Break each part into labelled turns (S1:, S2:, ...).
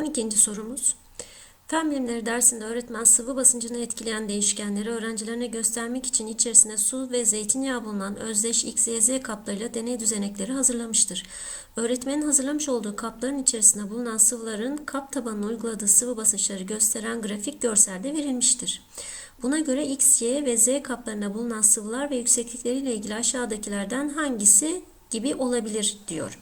S1: 12. sorumuz. Fen bilimleri dersinde öğretmen sıvı basıncını etkileyen değişkenleri öğrencilerine göstermek için içerisine su ve zeytinyağı bulunan özdeş X, Y, Z kaplarıyla deney düzenekleri hazırlamıştır. Öğretmenin hazırlamış olduğu kapların içerisinde bulunan sıvıların kap tabanına uyguladığı sıvı basınçları gösteren grafik görselde verilmiştir. Buna göre X, Y ve Z kaplarında bulunan sıvılar ve yükseklikleriyle ilgili aşağıdakilerden hangisi gibi olabilir diyor.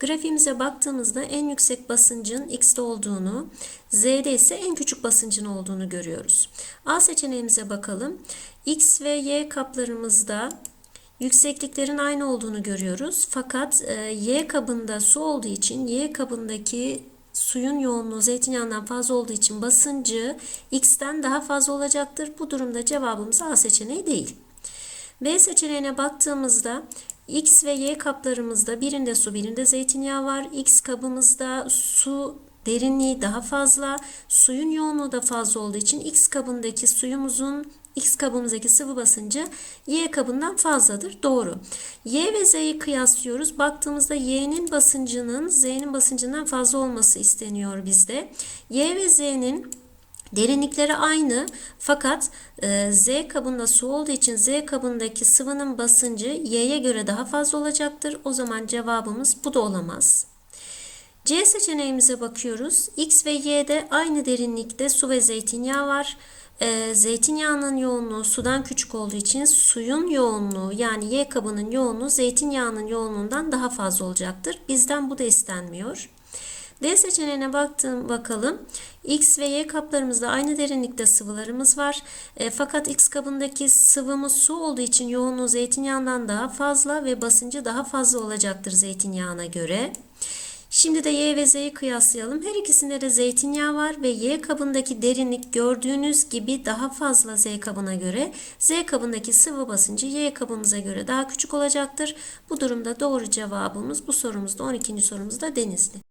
S1: Grafiğimize baktığımızda en yüksek basıncın X'te olduğunu, Z'de ise en küçük basıncın olduğunu görüyoruz. A seçeneğimize bakalım. X ve Y kaplarımızda yüksekliklerin aynı olduğunu görüyoruz. Fakat e, Y kabında su olduğu için Y kabındaki suyun yoğunluğu zeytinyağından fazla olduğu için basıncı X'ten daha fazla olacaktır. Bu durumda cevabımız A seçeneği değil. B seçeneğine baktığımızda X ve Y kaplarımızda birinde su birinde zeytinyağı var. X kabımızda su derinliği daha fazla, suyun yoğunluğu da fazla olduğu için X kabındaki suyumuzun X kabımızdaki sıvı basıncı Y kabından fazladır. Doğru. Y ve Z'yi kıyaslıyoruz. Baktığımızda Y'nin basıncının Z'nin basıncından fazla olması isteniyor bizde. Y ve Z'nin Derinlikleri aynı fakat e, Z kabında su olduğu için Z kabındaki sıvının basıncı Y'ye göre daha fazla olacaktır. O zaman cevabımız bu da olamaz. C seçeneğimize bakıyoruz. X ve Y'de aynı derinlikte su ve zeytinyağı var. E, zeytinyağının yoğunluğu sudan küçük olduğu için suyun yoğunluğu yani Y kabının yoğunluğu zeytinyağının yoğunluğundan daha fazla olacaktır. Bizden bu da istenmiyor. D seçeneğine baktım bakalım. X ve Y kaplarımızda aynı derinlikte sıvılarımız var. E, fakat X kabındaki sıvımız su olduğu için yoğunluğu zeytinyağından daha fazla ve basıncı daha fazla olacaktır zeytinyağına göre. Şimdi de Y ve Z'yi kıyaslayalım. Her ikisinde de zeytinyağı var ve Y kabındaki derinlik gördüğünüz gibi daha fazla Z kabına göre. Z kabındaki sıvı basıncı Y kabımıza göre daha küçük olacaktır. Bu durumda doğru cevabımız bu sorumuzda 12. sorumuzda Denizli.